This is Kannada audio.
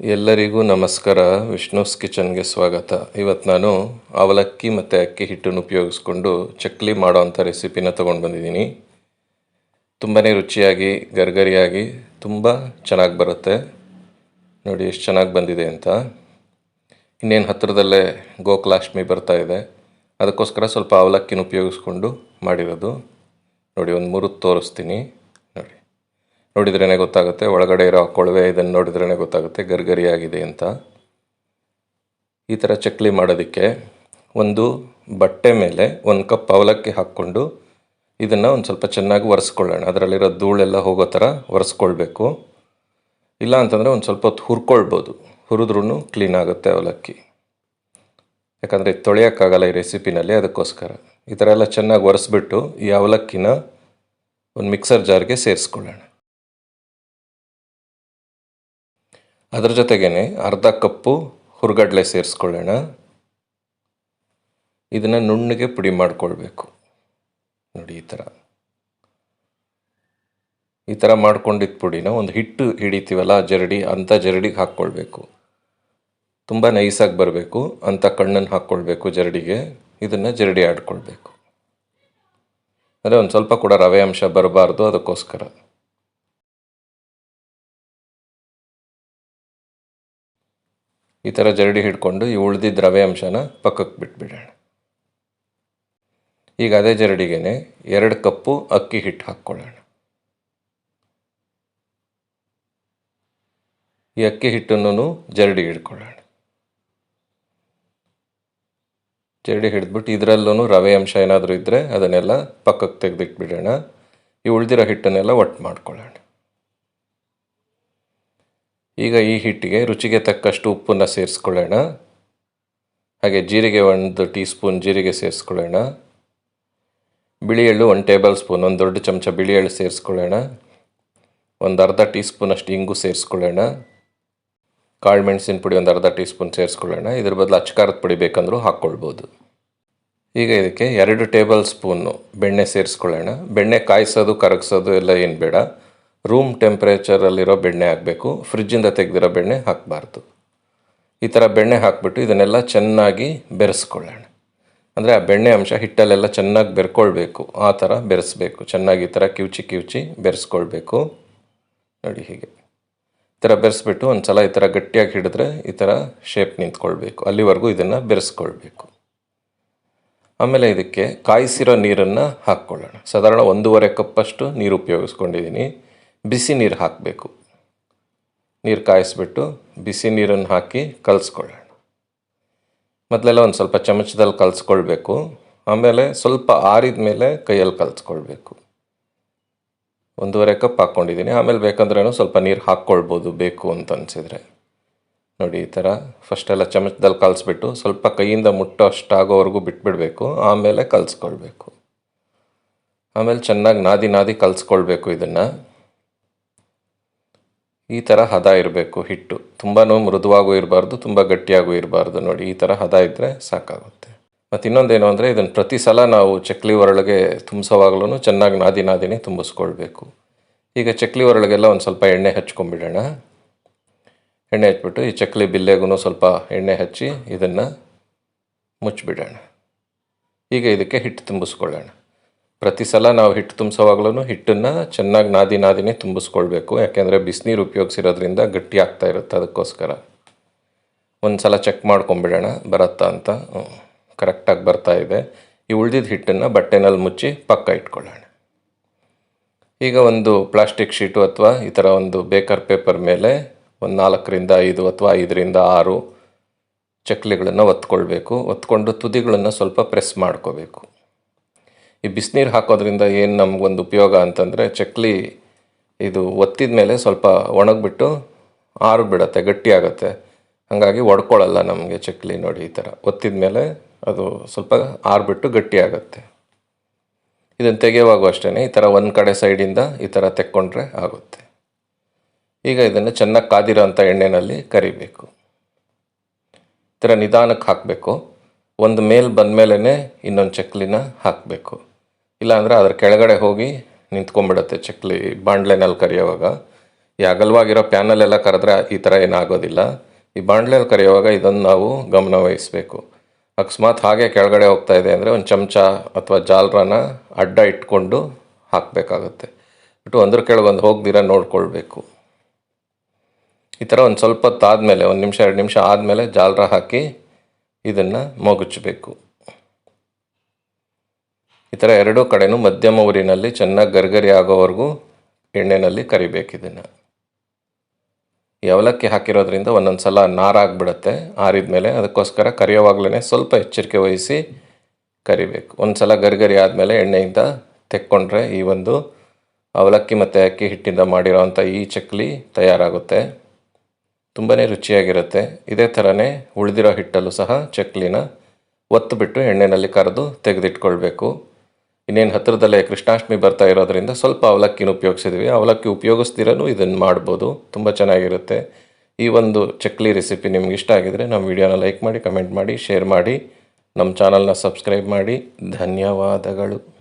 ಎಲ್ಲರಿಗೂ ನಮಸ್ಕಾರ. ವಿಷ್ಣುಸ್ ಕಿಚನ್ಗೆ ಸ್ವಾಗತ. ಇವತ್ತು ನಾನು ಅವಲಕ್ಕಿ ಮತ್ತು ಅಕ್ಕಿ ಹಿಟ್ಟನ್ನು ಉಪಯೋಗಿಸ್ಕೊಂಡು ಚಕ್ಲಿ ಮಾಡೋವಂಥ ರೆಸಿಪಿನ ತೊಗೊಂಡು ಬಂದಿದ್ದೀನಿ. ತುಂಬಾ ರುಚಿಯಾಗಿ, ಗರ್ಗರಿಯಾಗಿ, ತುಂಬ ಚೆನ್ನಾಗಿ ಬರುತ್ತೆ. ನೋಡಿ ಎಷ್ಟು ಚೆನ್ನಾಗಿ ಬಂದಿದೆ ಅಂತ. ಇನ್ನೇನು ಹತ್ತಿರದಲ್ಲೇ ಗೋಕುಲಾಷ್ಟಮಿ ಬರ್ತಾ ಇದೆ. ಅದಕ್ಕೋಸ್ಕರ ಸ್ವಲ್ಪ ಅವಲಕ್ಕಿನ ಉಪಯೋಗಿಸ್ಕೊಂಡು ಮಾಡಿರೋದು. ನೋಡಿ ಒಂದು ಮುರಿದು ತೋರಿಸ್ತೀನಿ. ನೋಡಿದ್ರೇ ಗೊತ್ತಾಗುತ್ತೆ, ಒಳಗಡೆ ಇರೋ ಕೊಳವೆ ಇದನ್ನು ನೋಡಿದ್ರೇ ಗೊತ್ತಾಗುತ್ತೆ, ಗರ್ಗರಿಯಾಗಿದೆ ಅಂತ. ಈ ಥರ ಚಕ್ಲಿ ಮಾಡೋದಕ್ಕೆ ಒಂದು ಬಟ್ಟೆ ಮೇಲೆ ಒಂದು ಕಪ್ ಅವಲಕ್ಕಿ ಹಾಕ್ಕೊಂಡು ಇದನ್ನು ಒಂದು ಸ್ವಲ್ಪ ಚೆನ್ನಾಗಿ ಒರೆಸ್ಕೊಳ್ಳೋಣ. ಅದರಲ್ಲಿರೋ ಧೂಳೆಲ್ಲ ಹೋಗೋ ಥರ ಒರೆಸ್ಕೊಳ್ಬೇಕು. ಇಲ್ಲ ಅಂತಂದರೆ ಒಂದು ಸ್ವಲ್ಪ ಹೊತ್ತು ಹುರ್ಕೊಳ್ಬೋದು. ಹುರಿದ್ರೂ ಕ್ಲೀನ್ ಆಗುತ್ತೆ ಅವಲಕ್ಕಿ. ಯಾಕಂದರೆ ತೊಳೆಯೋಕ್ಕಾಗಲ್ಲ ಈ ರೆಸಿಪಿನಲ್ಲಿ, ಅದಕ್ಕೋಸ್ಕರ. ಈ ಥರ ಎಲ್ಲ ಚೆನ್ನಾಗಿ ಒರೆಸ್ಬಿಟ್ಟು ಈ ಅವಲಕ್ಕಿನ ಒಂದು ಮಿಕ್ಸರ್ ಜಾರ್ಗೆ ಸೇರಿಸ್ಕೊಳ್ಳೋಣ. ಅದ್ರ ಜೊತೆಗೇ ಅರ್ಧ ಕಪ್ಪು ಹುರ್ಗಡ್ಲೆ ಸೇರಿಸ್ಕೊಳ್ಳೋಣ. ಇದನ್ನು ನುಣ್ಣಗೆ ಪುಡಿ ಮಾಡಿಕೊಳ್ಬೇಕು. ನೋಡಿ ಈ ಥರ ಈ ಥರ ಮಾಡ್ಕೊಂಡಿದ್ದ ಪುಡಿನ ಒಂದು ಹಿಟ್ಟು ಹಿಡಿತೀವಲ್ಲ ಜರಡಿ ಅಂಥ ಜರಡಿಗೆ ಹಾಕ್ಕೊಳ್ಬೇಕು. ತುಂಬ ನೈಸಾಗಿ ಬರಬೇಕು ಅಂಥ ಕಣ್ಣನ್ನು ಹಾಕ್ಕೊಳ್ಬೇಕು ಜರಡಿಗೆ. ಇದನ್ನು ಜರಡಿ ಆಡ್ಕೊಳ್ಬೇಕು. ಅಂದರೆ ಒಂದು ಸ್ವಲ್ಪ ಕೂಡ ರವೆ ಅಂಶ ಬರಬಾರ್ದು ಅದಕ್ಕೋಸ್ಕರ. ಈ ಥರ ಜರಡಿ ಹಿಡ್ಕೊಂಡು ಈ ಉಳಿದಿದ್ದ ರವೆ ಅಂಶನ ಪಕ್ಕಕ್ಕೆ ಬಿಟ್ಬಿಡೋಣ. ಈಗ ಅದೇ ಜರಡಿಗೆ ಎರಡು ಕಪ್ಪು ಅಕ್ಕಿ ಹಿಟ್ಟು ಹಾಕ್ಕೊಳ್ಳೋಣ. ಈ ಅಕ್ಕಿ ಹಿಟ್ಟನ್ನು ಜರಡಿ ಹಿಡ್ಕೊಳ್ಳೋಣ. ಜರಡಿ ಹಿಡಿದ್ಬಿಟ್ಟು ಇದರಲ್ಲೂ ರವೆ ಅಂಶ ಏನಾದರೂ ಇದ್ದರೆ ಅದನ್ನೆಲ್ಲ ಪಕ್ಕಕ್ಕೆ ತೆಗೆದಿಟ್ಬಿಡೋಣ. ಈ ಉಳಿದಿರೋ ಹಿಟ್ಟನ್ನೆಲ್ಲ ಒಟ್ಟು ಮಾಡ್ಕೊಳ್ಳೋಣ. ಈಗ ಈ ಹಿಟ್ಟಿಗೆ ರುಚಿಗೆ ತಕ್ಕಷ್ಟು ಉಪ್ಪನ್ನು ಸೇರಿಸ್ಕೊಳ್ಳೋಣ. ಹಾಗೆ ಜೀರಿಗೆ ಒಂದು ಟೀ ಸ್ಪೂನ್ ಜೀರಿಗೆ ಸೇರಿಸ್ಕೊಳ್ಳೋಣ. ಬಿಳಿ ಎಳ್ಳು ಒಂದು ಟೇಬಲ್ ಸ್ಪೂನ್, ಒಂದು ದೊಡ್ಡ ಚಮಚ ಬಿಳಿ ಎಳ್ಳು ಸೇರಿಸ್ಕೊಳ್ಳೋಣ. ಒಂದು ಅರ್ಧ ಟೀ ಸ್ಪೂನಷ್ಟು ಇಂಗು ಸೇರಿಸ್ಕೊಳ್ಳೋಣ. ಕಾಳು ಮೆಣಸಿನ ಪುಡಿ ಒಂದು ಅರ್ಧ ಟೀ ಸ್ಪೂನ್ ಸೇರಿಸ್ಕೊಳ್ಳೋಣ. ಇದ್ರ ಬದಲು ಅಚ್ಚಕಾರದ ಪುಡಿ ಬೇಕಂದರೂ ಹಾಕ್ಕೊಳ್ಬೋದು. ಈಗ ಇದಕ್ಕೆ ಎರಡು ಟೇಬಲ್ ಸ್ಪೂನು ಬೆಣ್ಣೆ ಸೇರಿಸ್ಕೊಳ್ಳೋಣ. ಬೆಣ್ಣೆ ಕಾಯಿಸೋದು, ಕರಗಿಸೋದು ಎಲ್ಲ ಏನು ಬೇಡ. ರೂಮ್ ಟೆಂಪ್ರೇಚರಲ್ಲಿರೋ ಬೆಣ್ಣೆ ಹಾಕಬೇಕು ಫ್ರಿಜ್ಜಿಂದ ತೆಗೆದಿರೋ ಬೆಣ್ಣೆ ಹಾಕಬಾರ್ದು. ಈ ಥರ ಬೆಣ್ಣೆ ಹಾಕ್ಬಿಟ್ಟು ಇದನ್ನೆಲ್ಲ ಚೆನ್ನಾಗಿ ಬೆರೆಸ್ಕೊಳ್ಳೋಣ. ಅಂದರೆ ಆ ಬೆಣ್ಣೆ ಅಂಶ ಹಿಟ್ಟಲ್ಲೆಲ್ಲ ಚೆನ್ನಾಗಿ ಬೆರ್ಕೊಳ್ಬೇಕು, ಆ ಥರ ಬೆರೆಸ್ಬೇಕು, ಚೆನ್ನಾಗಿ ಈ ಥರ ಕಿವುಚಿ ಕಿವುಚಿ ಬೆರೆಸ್ಕೊಳ್ಬೇಕು. ನೋಡಿ ಹೀಗೆ. ಈ ಥರ ಬೆರೆಸ್ಬಿಟ್ಟು ಒಂದು ಸಲ ಈ ಥರ ಗಟ್ಟಿಯಾಗಿ ಹಿಡಿದ್ರೆ ಈ ಥರ ಶೇಪ್ ನಿಂತ್ಕೊಳ್ಬೇಕು. ಅಲ್ಲಿವರೆಗೂ ಇದನ್ನು ಬೆರೆಸ್ಕೊಳ್ಬೇಕು. ಆಮೇಲೆ ಇದಕ್ಕೆ ಕಾಯಿಸಿರೋ ನೀರನ್ನು ಹಾಕ್ಕೊಳ್ಳೋಣ. ಸಾಧಾರಣ ಒಂದೂವರೆ ಕಪ್ಪಷ್ಟು ನೀರು ಉಪಯೋಗಿಸ್ಕೊಂಡಿದ್ದೀನಿ. ಬಿಸಿ ನೀರು ಹಾಕಬೇಕು. ನೀರು ಕಾಯಿಸ್ಬಿಟ್ಟು ಬಿಸಿ ನೀರನ್ನು ಹಾಕಿ ಕಲಿಸ್ಕೊಳ್ಳೋಣ. ಮೊದಲೆಲ್ಲ ಒಂದು ಸ್ವಲ್ಪ ಚಮಚದಲ್ಲಿ ಕಲಿಸ್ಕೊಳ್ಬೇಕು. ಆಮೇಲೆ ಸ್ವಲ್ಪ ಆರಿದ ಮೇಲೆ ಕೈಯಲ್ಲಿ ಕಲಿಸ್ಕೊಳ್ಬೇಕು. ಒಂದೂವರೆ ಕಪ್ ಹಾಕ್ಕೊಂಡಿದ್ದೀನಿ. ಆಮೇಲೆ ಬೇಕಂದ್ರೂ ಸ್ವಲ್ಪ ನೀರು ಹಾಕ್ಕೊಳ್ಬೋದು, ಬೇಕು ಅಂತ ಅನಿಸಿದರೆ. ನೋಡಿ, ಈ ಥರ ಫಸ್ಟೆಲ್ಲ ಚಮಚದಲ್ಲಿ ಕಲಿಸ್ಬಿಟ್ಟು ಸ್ವಲ್ಪ ಕೈಯಿಂದ ಮುಟ್ಟೋ ಅಷ್ಟಾಗೋವರೆಗೂ ಬಿಟ್ಬಿಡಬೇಕು. ಆಮೇಲೆ ಕಲಿಸ್ಕೊಳ್ಬೇಕು. ಆಮೇಲೆ ಚೆನ್ನಾಗಿ ನಾದಿ ನಾದಿ ಕಲಿಸ್ಕೊಳ್ಬೇಕು ಇದನ್ನು. ಈ ಥರ ಹದ ಇರಬೇಕು, ಹಿಟ್ಟು. ತುಂಬಾ ಮೃದುವಾಗೂ ಇರಬಾರ್ದು, ತುಂಬ ಗಟ್ಟಿಯಾಗೂ ಇರಬಾರ್ದು ನೋಡಿ, ಈ ಥರ ಹದ ಇದ್ದರೆ ಸಾಕಾಗುತ್ತೆ. ಮತ್ತು ಇನ್ನೊಂದೇನು ಅಂದರೆ ಇದನ್ನು ಪ್ರತಿ ಸಲ ನಾವು ಚಕ್ಲಿ ಒರಳಿಗೆ ತುಂಬಿಸೋವಾಗ್ಲೂ ಚೆನ್ನಾಗಿ ನಾದಿ ನಾದಿನೇ ತುಂಬಿಸ್ಕೊಳ್ಬೇಕು. ಈಗ ಚಕ್ಲಿ ಒರಳಿಗೆಲ್ಲ ಒಂದು ಸ್ವಲ್ಪ ಎಣ್ಣೆ ಹಚ್ಕೊಂಡ್ಬಿಡೋಣ ಎಣ್ಣೆ ಹಚ್ಬಿಟ್ಟು ಈ ಚಕ್ಲಿ ಬಿಲ್ಲೆಗೂ ಸ್ವಲ್ಪ ಎಣ್ಣೆ ಹಚ್ಚಿ ಇದನ್ನು ಮುಚ್ಚಿಬಿಡೋಣ ಈಗ ಇದಕ್ಕೆ ಹಿಟ್ಟು ತುಂಬಿಸ್ಕೊಳ್ಳೋಣ. ಪ್ರತಿ ಸಲ ನಾವು ಹಿಟ್ಟು ತುಂಬಿಸೋವಾಗ್ಲೂ ಹಿಟ್ಟನ್ನು ಚೆನ್ನಾಗಿ ನಾದಿ ನಾದಿನೇ ತುಂಬಿಸ್ಕೊಳ್ಬೇಕು. ಯಾಕೆಂದರೆ ಬಿಸಿನೀರು ಉಪಯೋಗಿಸಿರೋದ್ರಿಂದ ಗಟ್ಟಿ ಆಗ್ತಾ ಇರುತ್ತೆ ಅದಕ್ಕೋಸ್ಕರ. ಒಂದು ಸಲ ಚೆಕ್ ಮಾಡ್ಕೊಂಬಿಡೋಣ, ಬರುತ್ತಾ ಅಂತ. ಕರೆಕ್ಟಾಗಿ ಬರ್ತಾ ಇದೆ. ಈ ಉಳಿದಿದ್ದ ಹಿಟ್ಟನ್ನು ಬಟ್ಟೆನಲ್ಲಿ ಮುಚ್ಚಿ ಪಕ್ಕ ಇಟ್ಕೊಳ್ಳೋಣ. ಈಗ ಒಂದು ಪ್ಲಾಸ್ಟಿಕ್ ಶೀಟು ಅಥವಾ ಈ ಥರ ಒಂದು ಬೇಕರ್ ಪೇಪರ್ ಮೇಲೆ ಒಂದು ನಾಲ್ಕರಿಂದ ಐದು ಅಥವಾ ಐದರಿಂದ ಆರು ಚಕ್ಲಿಗಳನ್ನು ಒತ್ಕೊಳ್ಬೇಕು. ಒತ್ಕೊಂಡು ತುದಿಗಳನ್ನು ಸ್ವಲ್ಪ ಪ್ರೆಸ್ ಮಾಡ್ಕೋಬೇಕು. ಈ ಬಿಸಿನೀರು ಹಾಕೋದ್ರಿಂದ ಏನು ನಮಗೊಂದು ಉಪಯೋಗ ಅಂತಂದರೆ ಚಕ್ಲಿ ಇದು ಒತ್ತಿದ ಮೇಲೆ ಸ್ವಲ್ಪ ಒಣಗಿಬಿಟ್ಟು ಆರು ಬಿಡತ್ತೆ ಗಟ್ಟಿ ಹಾಗಾಗಿ ಒಡ್ಕೊಳ್ಳಲ್ಲ ನಮಗೆ ಚಕ್ಲಿ ನೋಡಿ ಈ ಥರ ಒತ್ತಿದ ಮೇಲೆ ಅದು ಸ್ವಲ್ಪ ಆರ್ಬಿಟ್ಟು ಗಟ್ಟಿ ಇದನ್ನು ತೆಗೆಯುವಾಗ ಅಷ್ಟೇ ಈ ಥರ ಒಂದು ಕಡೆ ಸೈಡಿಂದ ಈ ಥರ ತೆಕ್ಕೊಂಡ್ರೆ ಆಗುತ್ತೆ. ಈಗ ಇದನ್ನು ಚೆನ್ನಾಗಿ ಕಾದಿರೋ ಅಂಥ ಎಣ್ಣೆಯಲ್ಲಿ ಕರಿಬೇಕು. ಈ ಥರ ನಿಧಾನಕ್ಕೆ ಹಾಕಬೇಕು. ಒಂದು ಮೇಲ್ ಬಂದ ಮೇಲೇ ಇನ್ನೊಂದು ಚಕ್ಲಿನ ಹಾಕಬೇಕು. ಇಲ್ಲಾಂದರೆ ಅದ್ರ ಕೆಳಗಡೆ ಹೋಗಿ ನಿಂತ್ಕೊಂಡ್ಬಿಡತ್ತೆ ಚಕ್ಲಿ ಬಾಂಡ್ಲೆನಲ್ಲಿ ಕರೆಯೋವಾಗ. ಈ ಅಗಲವಾಗಿರೋ ಪ್ಯಾನಲ್ಲೆಲ್ಲ ಕರೆದ್ರೆ ಈ ಥರ ಏನಾಗೋದಿಲ್ಲ. ಈ ಬಾಂಡ್ಲೆಯಲ್ಲಿ ಕರೆಯುವಾಗ ಇದನ್ನು ನಾವು ಗಮನ ವಹಿಸಬೇಕು. ಅಕಸ್ಮಾತ್ ಹಾಗೆ ಕೆಳಗಡೆ ಹೋಗ್ತಾ ಇದೆ ಅಂದರೆ ಒಂದು ಚಮಚ ಅಥವಾ ಜಾಲರನ ಅಡ್ಡ ಇಟ್ಕೊಂಡು ಹಾಕಬೇಕಾಗುತ್ತೆ. ಬಿಟ್ಟು ಒಂದ್ರ ಕೆಳಗೊಂದು ಹೋಗ್ದಿರ ನೋಡ್ಕೊಳ್ಬೇಕು. ಈ ಥರ ಒಂದು ಸ್ವಲ್ಪ ಹೊತ್ತು ಆದಮೇಲೆ ಒಂದು ನಿಮಿಷ, ಎರಡು ನಿಮಿಷ ಆದಮೇಲೆ ಜಾಲ್ರ ಹಾಕಿ ಇದನ್ನು ಮಗುಚಬೇಕು. ಈ ಥರ ಎರಡೂ ಕಡೆನೂ ಮಧ್ಯಮ ಊರಿನಲ್ಲಿ ಚೆನ್ನಾಗಿ ಗರ್ಗರಿ ಆಗೋವರೆಗೂ ಎಣ್ಣೆಯಲ್ಲಿ ಕರಿಬೇಕು ಇದನ್ನು ಈ ಅವಲಕ್ಕಿ ಹಾಕಿರೋದ್ರಿಂದ ಒಂದೊಂದು ಸಲ ನಾರಾಗ್ಬಿಡುತ್ತೆ ಆರಿದ ಮೇಲೆ ಅದಕ್ಕೋಸ್ಕರ ಕರಿಯೋವಾಗಲೇ ಸ್ವಲ್ಪ ಎಚ್ಚರಿಕೆ ವಹಿಸಿ ಕರಿಬೇಕು. ಒಂದು ಸಲ ಗರ್ಗರಿ ಆದಮೇಲೆ ಎಣ್ಣೆಯಿಂದ ತೆಕ್ಕೊಂಡ್ರೆ ಈ ಒಂದು ಅವಲಕ್ಕಿ ಮತ್ತು ಅಕ್ಕಿ ಹಿಟ್ಟಿಂದ ಮಾಡಿರೋವಂಥ ಈ ಚಕ್ಲಿ ತಯಾರಾಗುತ್ತೆ. ತುಂಬಾ ರುಚಿಯಾಗಿರುತ್ತೆ. ಇದೇ ಥರನೇ ಉಳಿದಿರೋ ಹಿಟ್ಟಲ್ಲೂ ಸಹ ಚಕ್ಲಿನ ಒತ್ತು ಬಿಟ್ಟು ಎಣ್ಣೆಯಲ್ಲಿ ಕರೆದು ತೆಗೆದಿಟ್ಕೊಳ್ಬೇಕು. ಇನ್ನೇನು ಹತ್ತಿರದಲ್ಲೇ ಕೃಷ್ಣಾಷ್ಟಮಿ ಬರ್ತಾ ಇರೋದ್ರಿಂದ ಸ್ವಲ್ಪ ಅವಲಕ್ಕಿನ ಉಪಯೋಗಿಸಿದ್ವಿ. ಅವಲಕ್ಕಿ ಉಪಯೋಗಿಸ್ದಿರೂ ಇದನ್ನು ಮಾಡ್ಬೋದು. ತುಂಬ ಚೆನ್ನಾಗಿರುತ್ತೆ. ಈ ಒಂದು ಚಕ್ಲಿ ರೆಸಿಪಿ ನಿಮ್ಗೆ ಇಷ್ಟ ಆಗಿದರೆ ನಮ್ಮ ವಿಡಿಯೋನ ಲೈಕ್ ಮಾಡಿ, ಕಮೆಂಟ್ ಮಾಡಿ, ಶೇರ್ ಮಾಡಿ, ನಮ್ಮ ಚಾನಲ್ನ ಸಬ್ಸ್ಕ್ರೈಬ್ ಮಾಡಿ. ಧನ್ಯವಾದಗಳು.